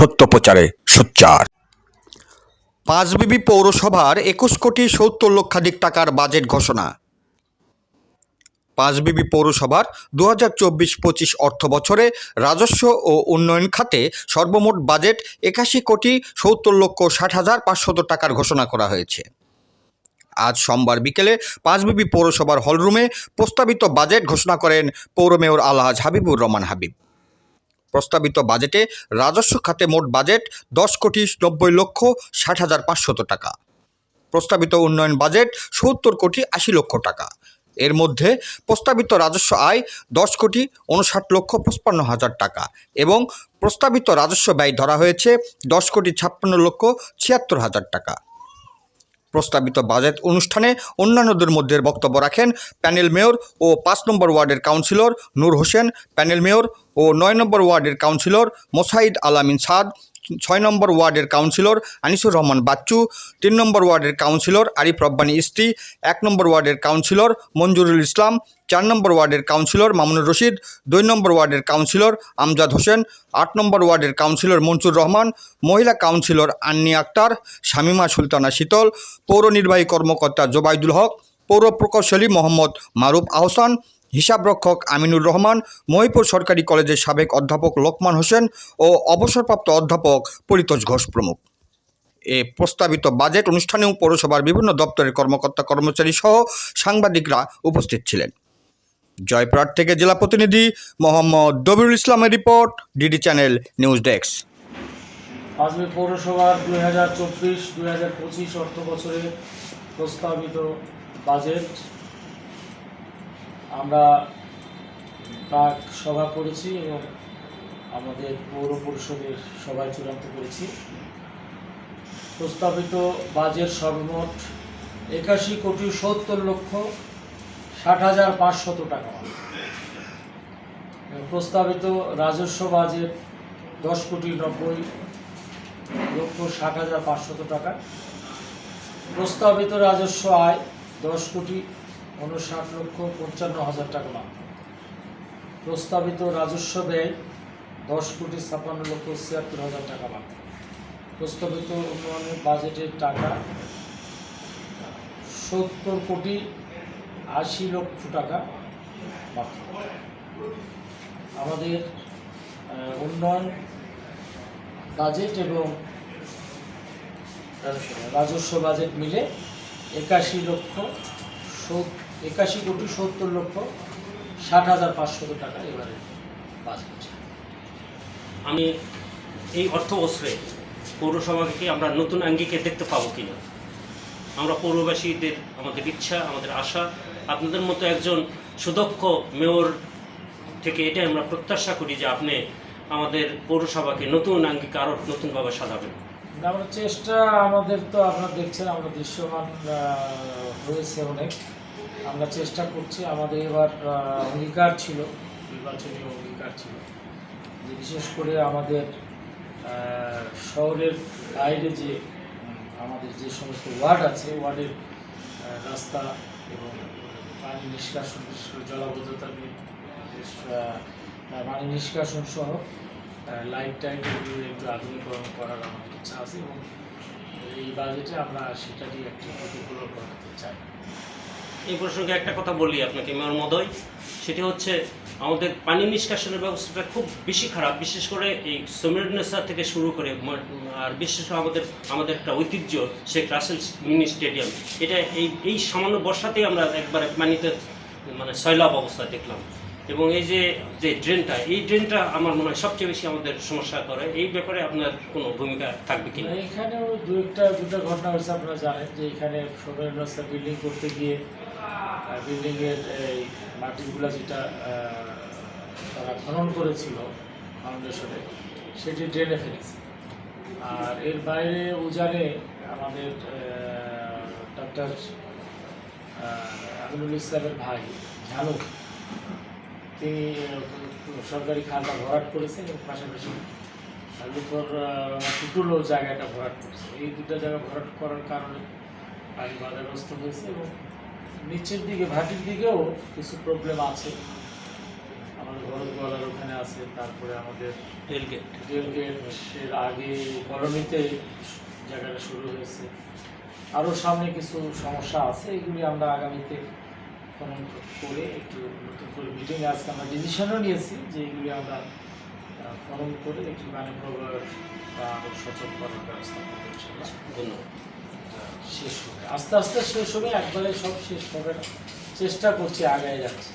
সত্য প্রচারে সোচ্চার। পাঁচবিবি পৌরসভার একুশ কোটি সত্তর লক্ষাধিক টাকার বাজেট ঘোষণা। পাঁচবিবি পৌরসভার দু হাজার চব্বিশ পঁচিশ অর্থ বছরে রাজস্ব ও উন্নয়ন খাতে সর্বমোট বাজেট একাশি কোটি সত্তর লক্ষ ষাট হাজার পাঁচশত টাকার ঘোষণা করা হয়েছে। আজ সোমবার বিকেলে পাঁচবিবি পৌরসভার হলরুমে প্রস্তাবিত বাজেট ঘোষণা করেন পৌর মেয়র আলহাজ হাবিবুর রহমান হাবিব। প্রস্তাবিত বাজেটে রাজস্ব খাতে মোট বাজেট দশ কোটি নব্বই লক্ষ ষাট হাজার পাঁচশত টাকা। প্রস্তাবিত উন্নয়ন বাজেট সত্তর কোটি আশি লক্ষ টাকা। এর মধ্যে প্রস্তাবিত রাজস্ব আয় দশ কোটি উনষাট লক্ষ পঁচপান্ন হাজার টাকা এবং প্রস্তাবিত রাজস্ব ব্যয় ধরা হয়েছে দশ কোটি ছাপ্পান্ন লক্ষ ছিয়াত্তর হাজার টাকা। প্রস্তাবিত বাজেট অনুষ্ঠানে অন্যান্যদের মধ্যে বক্তব্য রাখেন প্যানেল মেয়র ও পাঁচ নম্বর ওয়ার্ডের councillor Noor Hossain, panel mayor ও নয় নম্বর ওয়ার্ডের কাউন্সিলর মোসাইদ আলামিন সাদ ছয় নম্বর ওয়ার্ডের কাউন্সিলর আনিসুর রহমান বাচ্চু, তিন নম্বর ওয়ার্ডের কাউন্সিলর আরিফ রব্বানী ইস্তি এক নম্বর ওয়ার্ডের কাউন্সিলর মঞ্জুরুল ইসলাম, চার নম্বর ওয়ার্ডের কাউন্সিলর মামুনুর রশিদ, দুই নম্বর ওয়ার্ডের কাউন্সিলর আমজাদ হোসেন, আট নম্বর ওয়ার্ডের কাউন্সিলর মনসুর রহমান, মহিলা কাউন্সিলর আন্নি আক্তার, শামিমা সুলতানা শীতল, পৌর নির্বাহী কর্মকর্তা জোবাইদুল হক, পৌর প্রকৌশলী মোহাম্মদ মারুফ আহসান হিসাবরক্ষক আমিনুর রহমান, মহিপুর সরকারি কলেজের সাবেক অধ্যাপক লোকমান হোসেন ও অবসরপ্রাপ্ত অধ্যাপক পরিতোষ ঘোষ প্রমুখ। এ প্রস্তাবিত বাজেট অনুষ্ঠানেও পৌরসভার বিভিন্ন দপ্তরের কর্মকর্তা কর্মচারী সহ সাংবাদিকরা উপস্থিত ছিলেন। জয়পুরহাট থেকে জেলা প্রতিনিধি মোহাম্মদ দবিরুল ইসলামের report, DD channel news desk. Azmi পৌরসভার দুই হাজার চব্বিশ, দুই হাজার পঁচিশ অর্থ বছরে প্রস্তাবিত বাজেট আমরা প্রাক সভা করেছি এবং আমাদের পৌর পরিষদের সভায় চূড়ান্ত করেছি। প্রস্তাবিত বাজেট সর্বমোট একাশি কোটি সত্তর লক্ষ ষাট হাজার পাঁচশত টাকা। প্রস্তাবিত রাজস্ব বাজেট দশ কোটি নব্বই লক্ষ ষাট হাজার পাঁচশত টাকা। প্রস্তাবিত রাজস্ব আয় দশ কোটি উনষাট লক্ষ পঞ্চান্ন হাজার টাকা প্রস্তাবিত রাজস্ব ব্যয় দশ কোটি ছাপ্পান্ন লক্ষ ছিয়াত্তর হাজার টাকা মাত্র প্রস্তাবিত উন্নয়নের বাজেটের টাকা সত্তর কোটি আশি লক্ষ টাকা মাত্র। আমাদের উন্নয়ন বাজেট এবং রাজস্ব বাজেট মিলে একাশি লক্ষ সত- একাশি কোটি সত্তর লক্ষ ষাট হাজার পাঁচশত টাকা এবারে বাজেট আমি এই অর্থ বছরে পৌরসভাকে আমরা নতুন আঙ্গিকে দেখতে পাবো কিনা? আমরা পৌরবাসীদের আমাদের ইচ্ছা আমাদের আশা আপনাদের মতো একজন সুদক্ষ মেয়র থেকে এটাই আমরা প্রত্যাশা করি যে আপনি আমাদের পৌরসভাকে নতুন আঙ্গিকে আরও নতুনভাবে সাজাবেন। আমরা চেষ্টা আমাদের তো আপনারা দেখছেন আমরা দৃশ্যমান হয়েছে অনেক। আমরা চেষ্টা করছি, আমাদের এবার অঙ্গীকার ছিল নির্বাচনী অঙ্গীকার ছিল। যে বিশেষ করে আমাদের শহরের বাইরে যে আমাদের যে সমস্ত ওয়ার্ড আছে, ওয়ার্ডের রাস্তা এবং পানি নিষ্কাশন জলাবদ্ধতা পানি নিষ্কাশন সহ লাইট টাইট একটু আধুনিকরণ করার আমাদের ইচ্ছা আছে এবং এই বাজেটে আমরা সেটারই একটি প্রতিফলন ঘটাতে চাই। এই প্রসঙ্গে একটা কথা বলি আপনাকে, মেয়র মহোদয়। সেটি হচ্ছে, আমাদের পানি নিষ্কাশনের ব্যবস্থাটা খুব বেশি খারাপ, বিশেষ করে এই সমীরনেসা থেকে শুরু করে আর বিশেষ করে আমাদের আমাদের একটা ঐতিহ্য, শেখ রাসেল মিনি স্টেডিয়াম। এটা এই এই সামান্য বর্ষাতেই আমরা একবারে পানিতে মানে সয়লাভ অবস্থা দেখলাম। এবং এই যে যে ড্রেনটা, এই ড্রেনটা আমার মনে হয় সবচেয়ে বেশি আমাদের সমস্যা করে। এই ব্যাপারে আপনার কোনো ভূমিকা থাকবে কিনা? এখানেও দু একটা, দুটো ঘটনা হয়েছে, আপনারা জানেন যে এখানে সোমেন রাস্তা বিল্ডিং করতে গিয়ে বিল্ডিংয়ের এই মাটিগুলো যেটা তারা খনন করেছিল ফাউন্ডেশনে সেটি ড্রেনে ফেলেছে। আর এর বাইরে উজানে আমাদের ডক্টর আমিনুল ইসলামের ভাই ঝালুক তিনি সরকারি খাতা ভরাট করেছেন এবং পাশাপাশি লুকর টুটুলো জায়গাটা ভরাট করেছে। এই দুটো জায়গা ভরাট করার কারণে পানি বাধাগ্রস্ত হয়েছে এবং নিচের দিকে ভাটির দিকেও কিছু প্রবলেম আছে। আমাদের ভরতগোয়ালার ওখানে আছে তারপরে আমাদের রেলগেট রেলগেটের আগে কলোনিতে জায়গাটা শুরু হয়েছে। আরও সামনে কিছু সমস্যা আছে এগুলি আমরা আগামীতে খনন করে একটু নতুন করে মিটিং আজকে আমরা ডিসিশনও নিয়েছি যে এগুলি আমরা খনন করে একটু গানে প্রভাব বা আরও সচল করার ব্যবস্থা করব ধন্যবাদ। শেষ আস্তে আস্তে শেষ হবে একবারে সব শেষ হবে না। চেষ্টা করছি আগায় যাচ্ছে।